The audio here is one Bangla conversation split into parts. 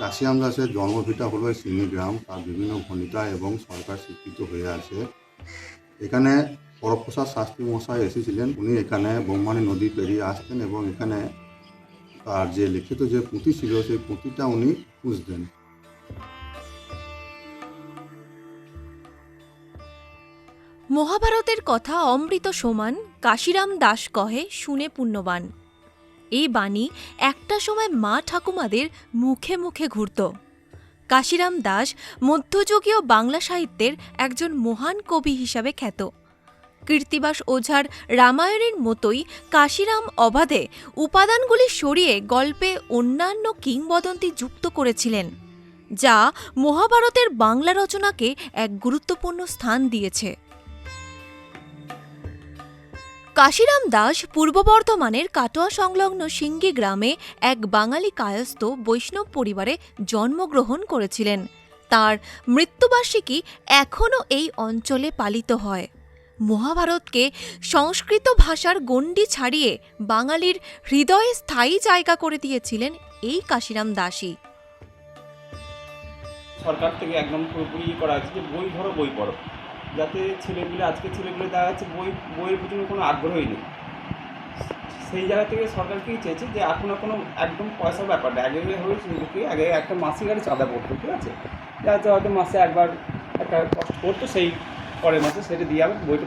কাশিয়াম দাসের জন্মভিটা হলো সিনি গ্রাম, তার বিভিন্ন ভনিতা এবং সরকার স্বীকৃত হয়ে আছে। এখানে পরপ্রসাদ শাস্ত্রী মশাই এসেছিলেন। উনি এখানে ব্রহ্মাণী নদী পেরিয়ে আসতেন এবং এখানে তার যে লিখিত যে পুঁথি ছিল, সেই পুঁথিটা উনি খুঁজতেন মহাভারতের কথা অমৃত সমান, কাশিরাম দাস কহে, শুনে পুণ্যবান। এই বাণী একটা সময় মা ঠাকুমাদের মুখে মুখে ঘুরত। কাশিরাম দাস মধ্যযুগীয় বাংলা সাহিত্যের একজন মহান কবি হিসাবে খ্যাত। কীর্তিবাস ওঝার রামায়ণের মতোই কাশিরাম অবাধে উপাদানগুলি সরিয়ে গল্পে অন্যান্য কিংবদন্তি যুক্ত করেছিলেন, যা মহাভারতের বাংলা রচনাকে এক গুরুত্বপূর্ণ স্থান দিয়েছে। কাশিরাম দাস পূর্ব বর্ধমানের কাটোয়া সংলগ্ন সিঙ্গি গ্রামে এক বাঙালি কায়স্থ বৈষ্ণব পরিবারে জন্মগ্রহণ করেছিলেন। তার মৃত্যুবার্ষিকী এখনও এই অঞ্চলে পালিত হয়। মহাভারতকে সংস্কৃত ভাষার গণ্ডি ছাড়িয়ে বাঙালির হৃদয়ে স্থায়ী জায়গা করে দিয়েছিলেন এই কাশিরাম দাসী। সরকার থেকে একদম পুরোপুরি করা আছে যে বই ধরো, বই পড়ো। যাতে ছেলেগুলো আজকে ছেলেগুলো দেখা যাচ্ছে বই, বইয়ের প্রতি কোনো আগ্রহই নেই। সেই জায়গা থেকে সরকার কী চেয়েছে যে এখন কোনো একদম পয়সার ব্যাপারটা আগে হয়েছিল কি আগে একটা মাসিক আরে চাঁদা পড়তো ঠিক আছে? যাতে হয়তো মাসে একবার একটা কষ্ট করতো, সেই পরের মাসে সেটা দিয়ে আবার বইটা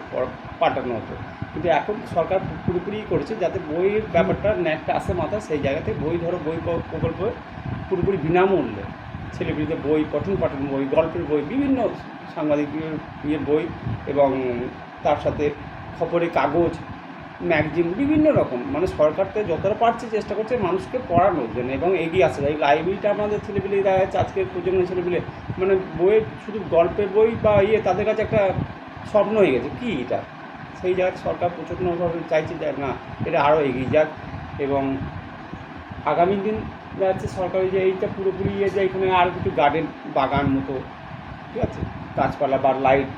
পাঠানো হতো। কিন্তু এখন সরকার পুরোপুরি করেছে যাতে বইয়ের ব্যাপারটা নেটটা আসে মাথায়, সেই জায়গাতে বই ধরো, বই প্রকল্প পুরোপুরি বিনামূল্যে। ছেলেপিলেদের বই পঠন পাঠন বই, গল্পের বই, বিভিন্ন সাংবাদিক ইয়ের বই এবং তার সাথে খবরের কাগজ, ম্যাগজিন বিভিন্ন রকম। মানে সরকার তো যতটা পারছে চেষ্টা করছে মানুষকে পড়ানোর জন্য এবং এগিয়ে আসে এই লাইব্রেরিটা আমাদের ছেলেপিলে দেখা যাচ্ছে, আজকের প্রজন্মের ছেলেপিলে। মানে বইয়ের শুধু গল্পের বই বা ইয়ে তাদের কাছে একটা স্বপ্ন হয়ে গেছে। কী এটা? সেই জায়গায় সরকার প্রচণ্ডভাবে চাইছে যে না, এটা আরও এগিয়ে যাক এবং আগামী দিন যাচ্ছে সরকারি যে এইটা পুরোপুরি ইয়ে যে এখানে আর কিছু গার্ডেন বাগান মতো, ঠিক আছে? গাছপালা বা লাইট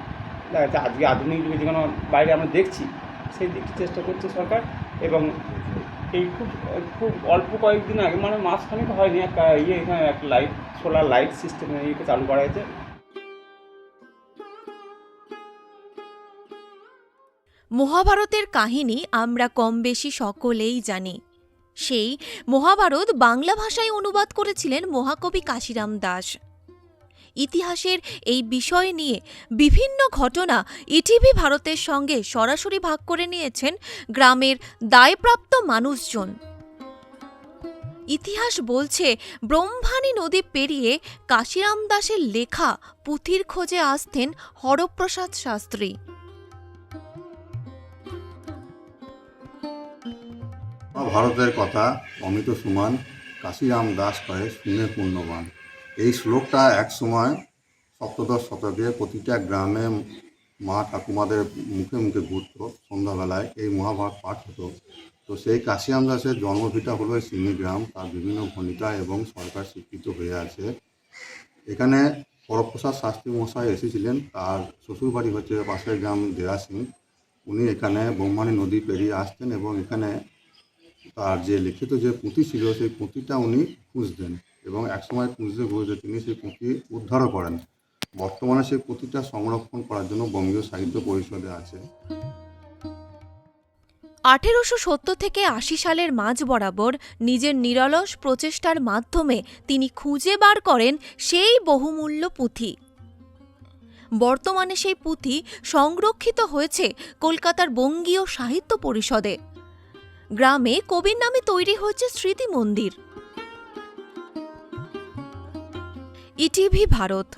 দেখা যাচ্ছে আজকে আধুনিক যুগে যেখানে বাইরে আমরা দেখছি, সেই দিকটি চেষ্টা করছে সরকার এবং এই খুব খুব অল্প কয়েকদিন আগে মানে মাসখানেক হয়নি, একটা ইয়ে এখানে একটা লাইট সোলার লাইট সিস্টেম ইয়েকে চালু করা হয়েছে। মহাভারতের কাহিনী আমরা কম বেশি সকলেই জানি। সেই মহাভারত বাংলা ভাষায় অনুবাদ করেছিলেন মহাকবি কাশিরাম দাস। ইতিহাসের এই বিষয় নিয়ে বিভিন্ন ঘটনা ইটিভি ভারতের সঙ্গে সরাসরি ভাগ করে নিয়েছেন গ্রামের দায়প্রাপ্ত মানুষজন। ইতিহাস বলছে, ব্রহ্মাণী নদী পেরিয়ে কাশিরাম দাসের লেখা পুঁথির খোঁজে আসতেন হরপ্রসাদ শাস্ত্রী। ভারতের কথা অমিত সুমান, কাশিরাম দাস কয়ে শুনে পূর্ণবান। এই শ্লোকটা এক সময় সপ্তদশ শতকে প্রতিটা গ্রামে মা ঠাকুমাদের মুখে মুখে ঘুরত। সন্ধ্যাবেলায় এই মহাভারত পাঠ হতো। তো সেই কাশিরাম দাসের জন্মভিটা হলো সিনি গ্রাম। তার বিভিন্ন ভনিতা এবং সরকার স্বীকৃত হয়ে আছে। এখানে পরপ্রসাদ শাস্ত্রী মশাই এসেছিলেন। তার শ্বশুরবাড়ি হচ্ছে পাশের গ্রাম দেরা সিং উনি এখানে ব্রহ্মাণী নদী পেরিয়ে আসতেন এবং এখানে তার যে লিখিত যে পুঁথি ছিল, সেই পুঁথিটা উনি খুঁজতেন এবং একসময় খুঁজতে খুঁজতে তিনি সেই পুঁথি উদ্ধারও করেন। বর্তমানে সেই পুঁথিটা সংরক্ষণ করার জন্য বঙ্গীয় সাহিত্য পরিষদে আছে। আঠেরোশো সত্তর থেকে আশি সালের মাঝ বরাবর নিজের নিরলস প্রচেষ্টার মাধ্যমে তিনি খুঁজে বার করেন সেই বহুমূল্য পুঁথি। বর্তমানে সেই পুঁথি সংরক্ষিত হয়েছে কলকাতার বঙ্গীয় সাহিত্য পরিষদে। গ্রামে কবির নামে তৈরি হচ্ছে স্মৃতি মন্দির ইটিভি ভারত।